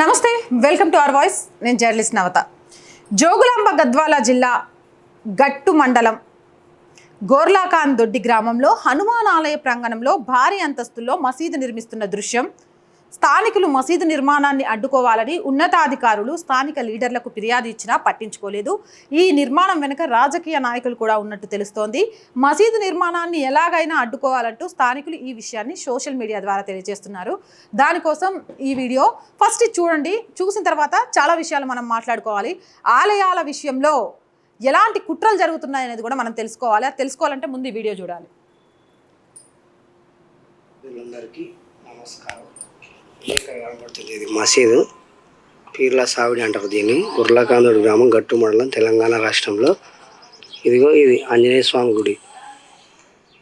నమస్తే welcome to our voice. నేను journalist నవత. జోగులాంబ గద్వాల జిల్లా గట్టు మండలం గోర్లాకాన్ దొడ్డి గ్రామంలో హనుమాన్ ఆలయ ప్రాంగణంలో భారీ అంతస్తులో మసీదు నిర్మిస్తున్న దృశ్యం స్థానికులు మసీదు నిర్మాణాన్ని అడ్డుకోవాలని ఉన్నతాధికారులు స్థానిక లీడర్లకు ఫిర్యాదు ఇచ్చినా పట్టించుకోలేదు. ఈ నిర్మాణం వెనుక రాజకీయ నాయకులు కూడా ఉన్నట్టు తెలుస్తోంది. మసీదు నిర్మాణాన్ని ఎలాగైనా అడ్డుకోవాలంటూ స్థానికులు ఈ విషయాన్ని సోషల్ మీడియా ద్వారా తెలియజేస్తున్నారు. దానికోసం ఈ వీడియో ఫస్ట్ చూడండి. చూసిన తర్వాత చాలా విషయాలు మనం మాట్లాడుకోవాలి. ఆలయాల విషయంలో ఎలాంటి కుట్రలు జరుగుతున్నాయి అనేది కూడా మనం తెలుసుకోవాలి. తెలుసుకోవాలంటే ముందు ఈ వీడియో చూడాలి. నమస్కారం. ఇక్కడ కనబడుతుంది ఇది మసీదు పీర్ల సావిడి అంటారు దీన్ని. గుర్లకాందుడు గ్రామం గట్టు మండలం తెలంగాణ రాష్ట్రంలో. ఇదిగో ఇది ఆంజనేయ స్వామి గుడి.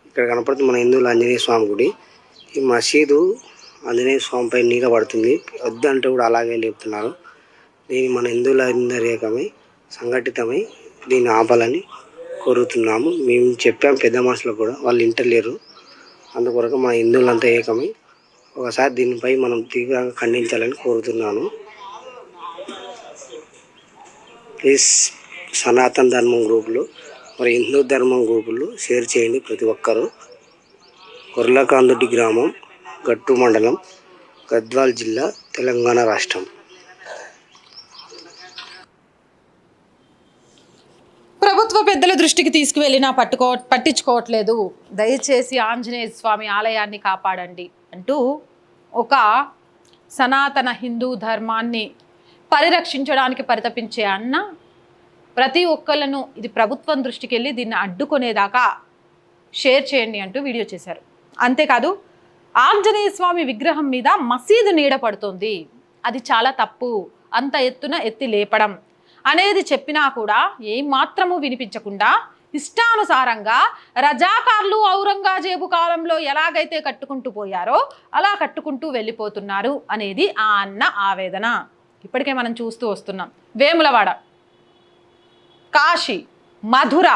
ఇక్కడ కనపడుతుంది మన హిందువుల ఆంజనేయ స్వామి గుడి. ఈ మసీదు ఆంజనేయ స్వామిపై నీడ పడుతుంది. వద్దంటే కూడా అలాగే లేపుతున్నారు దీన్ని మన హిందువుల అందరి ఏకమై సంఘటితమై దీన్ని ఆపాలని కోరుతున్నాము. మేము చెప్పాం పెద్ద మనుషులు కూడా. వాళ్ళు ఇంటలేరు. అందుకొరకు మన హిందువులంతా ఏకమై ఒకసారి దీనిపై మనం తీవ్రంగా ఖండించాలని కోరుతున్నాను. ప్లీజ్ సనాతన ధర్మం గ్రూపులు మరి హిందూ ధర్మం గ్రూపులు షేర్ చేయండి ప్రతి ఒక్కరూ. కొర్లకాందొడ్డి గ్రామం గట్టు మండలం గద్వాల్ జిల్లా తెలంగాణ రాష్ట్రం. ప్రభుత్వ పెద్దల దృష్టికి తీసుకువెళ్ళినా పట్టుకో పట్టించుకోవట్లేదు. దయచేసి ఆంజనేయ స్వామి ఆలయాన్ని కాపాడండి. అంటూ ఒక సనాతన హిందూ ధర్మాన్ని పరిరక్షించడానికి పరితపించే అన్న ప్రతి ఒక్కళ్ళను ఇది ప్రభుత్వం దృష్టికి వెళ్ళి దీన్ని అడ్డుకునేదాకా షేర్ చేయండి అంటూ వీడియో చేశారు. అంతేకాదు ఆంజనేయ స్వామి విగ్రహం మీద మసీదు నీడ పడుతుంది. అది చాలా తప్పు. అంత ఎత్తున ఎత్తి లేపడం అనేది చెప్పినా కూడా ఏమాత్రము వినిపించకుండా ఇష్టానుసారంగా రజాకార్లు ఔరంగజేబు కాలంలో ఎలాగైతే కట్టుకుంటూ పోయారో అలా కట్టుకుంటూ వెళ్ళిపోతున్నారు అనేది ఆ అన్న ఆవేదన. ఇప్పటికే మనం చూస్తూ వస్తున్నాం. వేములవాడ కాశీ మధుర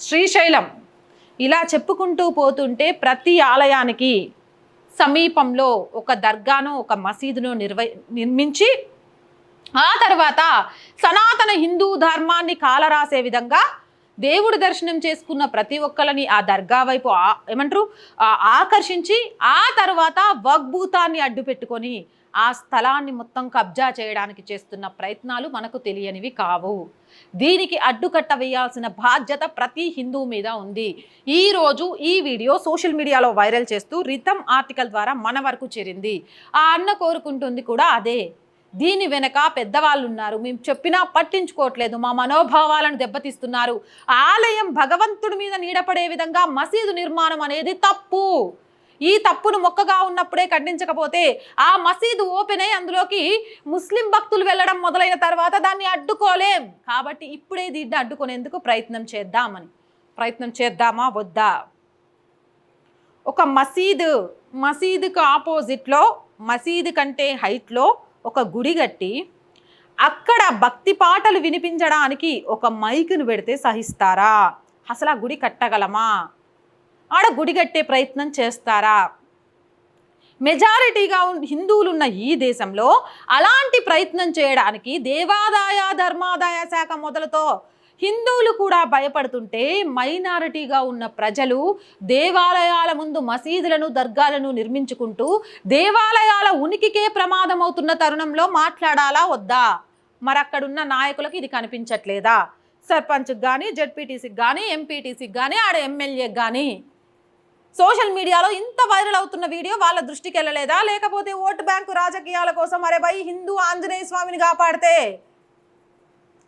శ్రీశైలం ఇలా చెప్పుకుంటూ పోతుంటే ప్రతి ఆలయానికి సమీపంలో ఒక దర్గాను ఒక మసీదును నిర్వ నిర్మించి ఆ తర్వాత సనాతన హిందూ ధర్మాన్ని కాలరాసే విధంగా దేవుడు దర్శనం చేసుకున్న ప్రతి ఒక్కరిని ఆ దర్గా వైపు ఆ- ఏమంటారు? ఆకర్షించి ఆ తర్వాత వగ్భూతాన్ని అడ్డు పెట్టుకొని ఆ స్థలాన్ని మొత్తం కబ్జా చేయడానికి చేస్తున్న ప్రయత్నాలు మనకు తెలియనివి కావు. దీనికి అడ్డుకట్ట వేయాల్సిన బాధ్యత ప్రతి హిందూ మీద ఉంది. ఈ రోజు ఈ వీడియో సోషల్ మీడియాలో వైరల్ చేస్తూ రితం ఆర్టికల్ ద్వారా మన వరకు చేరింది. ఆ అన్న కోరుకుంటుంది కూడా అదే. దీని వెనక పెద్దవాళ్ళు ఉన్నారు మేము చెప్పినా పట్టించుకోవట్లేదు. మా మనోభావాలను దెబ్బతీస్తున్నారు. ఆలయం భగవంతుడి మీద నీడపడే విధంగా మసీదు నిర్మాణం అనేది తప్పు. ఈ తప్పును మొక్కగా ఉన్నప్పుడే ఖండించకపోతే ఆ మసీదు ఓపెన్ అయి అందులోకి ముస్లిం భక్తులు వెళ్ళడం మొదలైన తర్వాత దాన్ని అడ్డుకోలేం. కాబట్టి ఇప్పుడే దీన్ని అడ్డుకునేందుకు ప్రయత్నం చేద్దామని. ప్రయత్నం చేద్దామా? వద్దా? ఒక మసీదు మసీదుకు ఆపోజిట్లో మసీదు కంటే హైట్లో ఒక గుడి కట్టి అక్కడ భక్తి పాటలు వినిపించడానికి ఒక మైకును పెడితే సహిస్తారా? అసలు ఆ గుడి కట్టగలమా? ఆడ గుడి కట్టే ప్రయత్నం చేస్తారా? మెజారిటీగా ఉన్- హిందువులు ఉన్న ఈ దేశంలో అలాంటి ప్రయత్నం చేయడానికి దేవాదాయ ధర్మాదాయ శాఖ మొదలతో హిందువులు కూడా భయపడుతుంటే మైనారిటీగా ఉన్న ప్రజలు దేవాలయాల ముందు మసీదులను దర్గాలను నిర్మించుకుంటూ దేవాలయాల ఉనికికే ప్రమాదం అవుతున్న తరుణంలో మాట్లాడాలా వద్దా? మరి అక్కడున్న నాయకులకు ఇది కనిపించట్లేదా? సర్పంచ్కి కానీ జడ్పీటీసీకి కానీ ఎంపీటీసీకి కానీ ఆడ ఎమ్మెల్యేకి కానీ సోషల్ మీడియాలో ఇంత వైరల్ అవుతున్న వీడియో వాళ్ళ దృష్టికి వెళ్ళలేదా లేకపోతే ఓటు బ్యాంకు రాజకీయాల కోసం అరే భయ్ హిందూ ఆంజనేయ స్వామిని కాపాడితే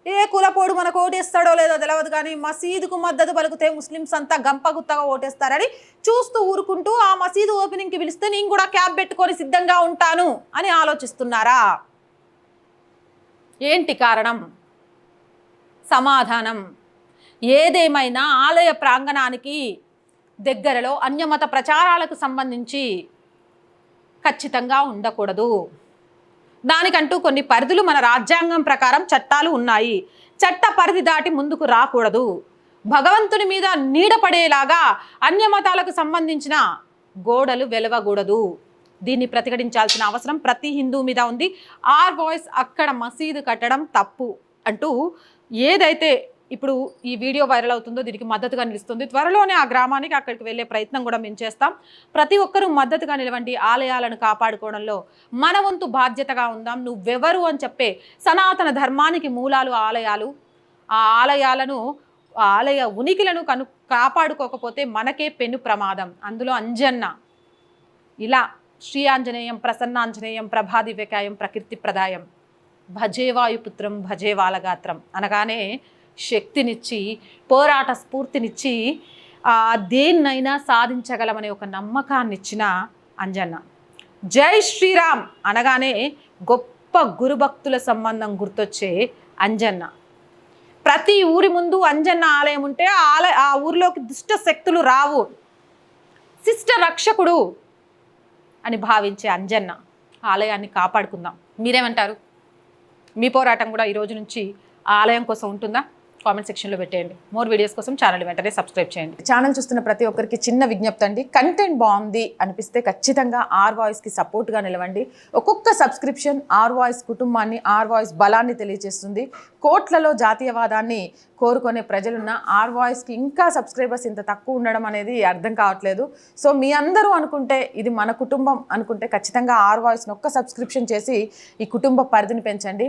ఏ కులపోడు మనకు ఓటేస్తాడో లేదో తెలియదు కానీ మసీదుకు మద్దతు పలికితే ముస్లిమ్స్ అంతా గంపగుత్తగా ఓటేస్తారని చూస్తూ ఊరుకుంటూ ఆ మసీదు ఓపెనింగ్కి పిలిస్తే నేను కూడా క్యాబ్ పెట్టుకొని సిద్ధంగా ఉంటాను అని ఆలోచిస్తున్నారా? ఏంటి కారణం? సమాధానం. ఏదేమైనా ఆలయ ప్రాంగణానికి దగ్గరలో అన్యమత ప్రచారాలకు సంబంధించి ఖచ్చితంగా ఉండకూడదు. దానికంటూ కొన్ని పరిధులు మన రాజ్యాంగం ప్రకారం చట్టాలు ఉన్నాయి. చట్ట పరిధి దాటి ముందుకు రాకూడదు. భగవంతుని మీద నీడ పడేలాగా అన్యమతాలకు సంబంధించిన గోడలు వెలవకూడదు. దీన్ని ప్రతిఘటించాల్సిన అవసరం ప్రతి హిందూ మీద ఉంది. ఆర్ వాయిస్ అక్కడ మసీదు కట్టడం తప్పు అంటూ ఏదైతే ఇప్పుడు ఈ వీడియో వైరల్ అవుతుందో దీనికి మద్దతుగా నిలుస్తుంది. త్వరలోనే ఆ గ్రామానికి అక్కడికి వెళ్ళే ప్రయత్నం కూడా మేము చేస్తాం. ప్రతి ఒక్కరూ మద్దతుగా నిలవండి. ఆలయాలను కాపాడుకోవడంలో మన వంతు బాధ్యతగా ఉందాం. నువ్వెవరు అని చెప్పే సనాతన ధర్మానికి మూలాలు ఆలయాలు ఆ ఆలయాలను ఆలయ ఉనికిలను కను కాపాడుకోకపోతే మనకే పెను ప్రమాదం. అందులో అంజన్న. ఇలా శ్రీ ఆంజనేయం ప్రసన్నాంజనేయం ప్రభాదివ్యకాయం ప్రకృతి ప్రదాయం. భజేవాయుపుత్రం భజేవాలగాత్రం అనగానే శక్తినిచ్చి పోరాట స్ఫూర్తినిచ్చి దేన్నైనా సాధించగలమనే ఒక నమ్మకాన్ని ఇచ్చిన అంజన్న. జై శ్రీరామ్ అనగానే గొప్ప గురుభక్తుల సంబంధం గుర్తొచ్చే అంజన్న. ప్రతి ఊరి ముందు అంజన్న ఆలయం ఉంటే ఆలయ ఆ ఊరిలోకి దుష్ట శక్తులు రావు. శిష్ట రక్షకుడు అని భావించే అంజన్న ఆలయాన్ని కాపాడుకుందాం. మీరేమంటారు? మీ పోరాటం కూడా ఈరోజు నుంచి ఆ ఆలయం కోసం ఉంటుందా? కామెంట్ సెక్షన్లో పెట్టేయండి. మోర్ వీడియోస్ కోసం ఛానల్ వెంటనే సబ్స్క్రైబ్ చేయండి. ఛానల్ చూస్తున్న ప్రతి ఒక్కరికి చిన్న విజ్ఞప్తి అండి. కంటెంట్ బాగుంది అనిపిస్తే ఖచ్చితంగా ఆర్ వాయిస్కి సపోర్ట్గా నిలవండి. ఒక్కొక్క సబ్స్క్రిప్షన్ ఆర్ వాయిస్ కుటుంబాన్ని ఆర్ వాయిస్ బలాన్ని తెలియజేస్తుంది. కోట్లలో జాతీయవాదాన్ని కోరుకునే ప్రజలున్న ఆర్ వాయిస్కి ఇంకా సబ్స్క్రైబర్స్ ఇంత తక్కువ ఉండడం అనేది అర్థం కావట్లేదు. సో మీ అందరూ అనుకుంటే ఇది మన కుటుంబం అనుకుంటే ఖచ్చితంగా ఆర్ వాయిస్ని ఒక్క సబ్స్క్రిప్షన్ చేసి ఈ కుటుంబ పరిధిని పెంచండి.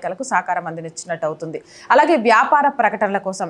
అమ్మాయికలకు సహకారం అందించినట్టు అవుతుంది అలాగే వ్యాపార ప్రకటనల కోసం